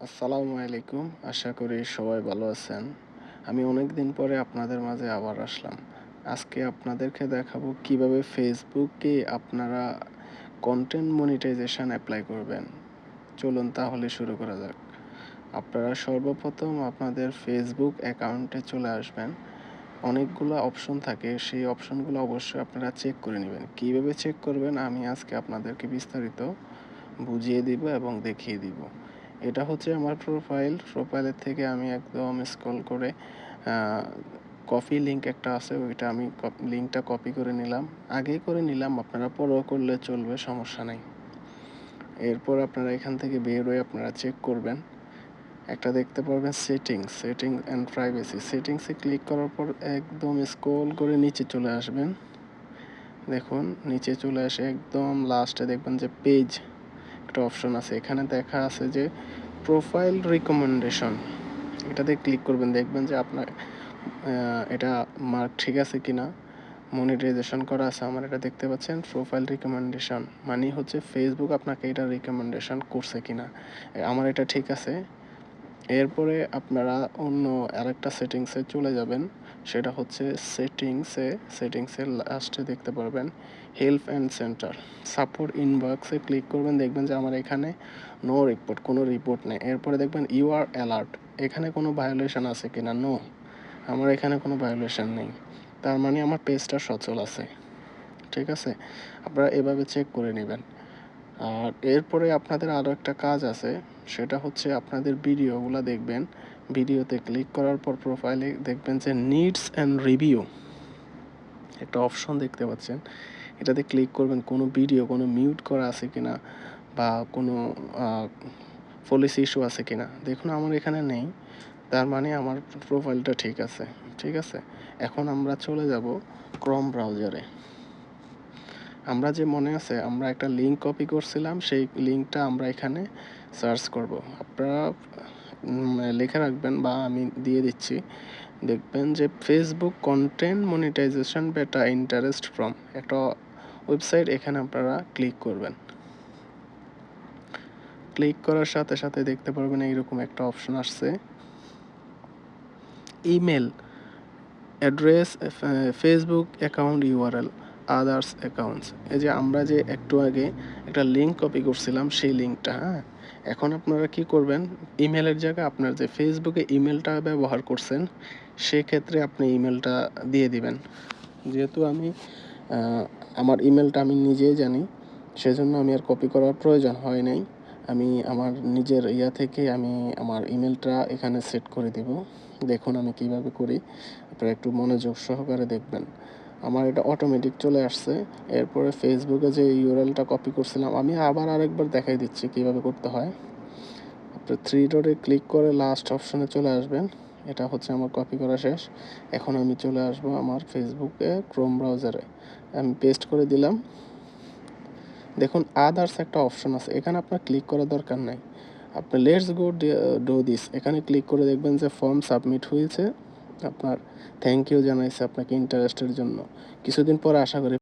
আসসালামু আলাইকুম। আশা করি সবাই ভালো আছেন। আমি অনেক দিন পরে আপনাদের মাঝে আবার আসলাম। আজকে আপনাদেরকে দেখাবো কীভাবে ফেসবুকে আপনারা কন্টেন্ট মনিটাইজেশন অ্যাপ্লাই করবেন। চলুন তাহলে শুরু করা যাক। আপনারা সর্বপ্রথম আপনাদের ফেসবুক অ্যাকাউন্টে চলে আসবেন। অনেকগুলো অপশন থাকে। সেই অপশনগুলো অবশ্যই আপনারা চেক করে নেবেন। কীভাবে চেক করবেন আমি আজকে আপনাদেরকে বিস্তারিত বুঝিয়ে দিব এবং দেখিয়ে দিব। এটা হচ্ছে আমার প্রোফাইল প্রোফাইলের থেকে আমি একদম স্ক্রল করে কপি লিঙ্ক একটা আছে, ওইটা আমি লিঙ্কটা কপি করে নিলাম। আগেই করে নিলাম, আপনারা পরেও করলে চলবে, সমস্যা নেই। এরপর আপনারা এখান থেকে বের হয়ে আপনারা চেক করবেন। একটা দেখতে পারবেন সেটিংস সেটিং অ্যান্ড প্রাইভেসি সেটিংসে ক্লিক করার পর একদম স্ক্রল করে নিচে চলে আসবেন। দেখুন, নিচে চলে আসে একদম লাস্টে দেখবেন যে পেজ একটা অপশন আছে। এখানে দেখা আছে যে প্রোফাইল রিকমেন্ডেশন এটাতে ক্লিক করবেন, দেখবেন যে আপনার এটা মার্ক ঠিক আছে কি না মনিটাইজেশন করা আছে, আমার এটা দেখতে পাচ্ছেন প্রোফাইল রিকমেন্ডেশন মানে হচ্ছে ফেসবুক আপনাকে এটা রিকমেন্ডেশন করছে কি না আমার এটা ঠিক আছে। এরপরে আপনারা অন্য আরেকটা সেটিংসে চলে যাবেন। সেটা হচ্ছে সেটিংসে সেটিংসে লাস্টে দেখতে পারবেন হেল্প অ্যান্ড সেন্টার। সাপোর্ট ইনবক্সে ক্লিক করবেন, দেখবেন যে আমার এখানে নো রিপোর্ট কোনো রিপোর্ট নেই। এরপরে দেখবেন ইউ আর অ্যালার্ট এখানে কোনো ভায়োলেশন আছে কি না নো আমার এখানে কোনো ভায়োলেশন নেই। তার মানে আমার পেজটা সচল আছে। ঠিক আছে? আপনারা এভাবে চেক করে নেবেন। আর এরপরে আপনাদের আরও একটা কাজ আছে, সেটা হচ্ছে আপনাদের ভিডিওগুলো দেখবেন। ভিডিওতে ক্লিক করার পর প্রোফাইলে দেখবেন যে নিডস অ্যান্ড রিভিউ একটা অপশন দেখতে পাচ্ছেন। এটাতে ক্লিক করবেন কোনো ভিডিও কোনো মিউট করা আছে কিনা বা কোনো পলিসি ইস্যু আছে কিনা। দেখুন, আমার এখানে নেই। তার মানে আমার প্রোফাইলটা ঠিক আছে। ঠিক আছে? এখন আমরা চলে যাব ক্রম ব্রাউজারে আমরা যে মনে আছে, আমরা একটা লিঙ্ক কপি করছিলাম, সেই লিঙ্কটা আমরা এখানে সার্চ করব। আপনারা লেখা রাখবেন বা আমি দিয়ে দিচ্ছি। দেখবেন যে Facebook content monetisation beta interest from একটা ওয়েবসাইট এখানে আপনারা ক্লিক করবেন। ক্লিক করার সাথে সাথে দেখতে পারবেন এইরকম একটা অপশন আসছে। Email address Facebook account URL others accounts এই যে আমরা যে একটু আগে একটা লিঙ্ক কপি করছিলাম, সেই লিঙ্কটা হ্যাঁ? এখন আপনারা কি করবেন? ইমেলের জায়গায় আপনার যে ফেসবুকে ইমেলটা ব্যবহার করছেন, সেক্ষেত্রে আপনি ইমেলটা দিয়ে দিবেন। যেহেতু আমি আমার ইমেলটা আমি নিজেই জানি, সেজন্য আমি আর কপি করার প্রয়োজন হয় নাই। আমি আমার নিজের ইয়া থেকে আমি আমার ইমেলটা এখানে সেট করে দেব। দেখুন আমি কীভাবে করি। আপনারা একটু মনোযোগ সহকারে দেখবেন। আমার এটা অটোমেটিক চলে আসছে। এরপরে ফেসবুকে যে ইউরএলটা কপি করছিলাম, আমি আবার আরেকবার দেখাই দিচ্ছি কীভাবে করতে হয়। আপনি থ্রি ডটে ক্লিক করে লাস্ট অপশনে চলে আসবেন। এটা হচ্ছে আমার কপি করা শেষ। এখন আমি চলে আসব আমার ফেসবুকে ক্রোম ব্রাউজারে আমি পেস্ট করে দিলাম। দেখুন আদার্স একটা অপশন আছে। এখানে আপনার ক্লিক করার দরকার নাই। আপনি লেটস গো ডো দিস এখানে ক্লিক করে দেখবেন যে ফর্ম সাবমিট হয়েছে। আপনার থ্যাংক ইউ জানাইছে আপনাকে ইন্টারেস্টের জন্য। কিছুদিন পর আশা করি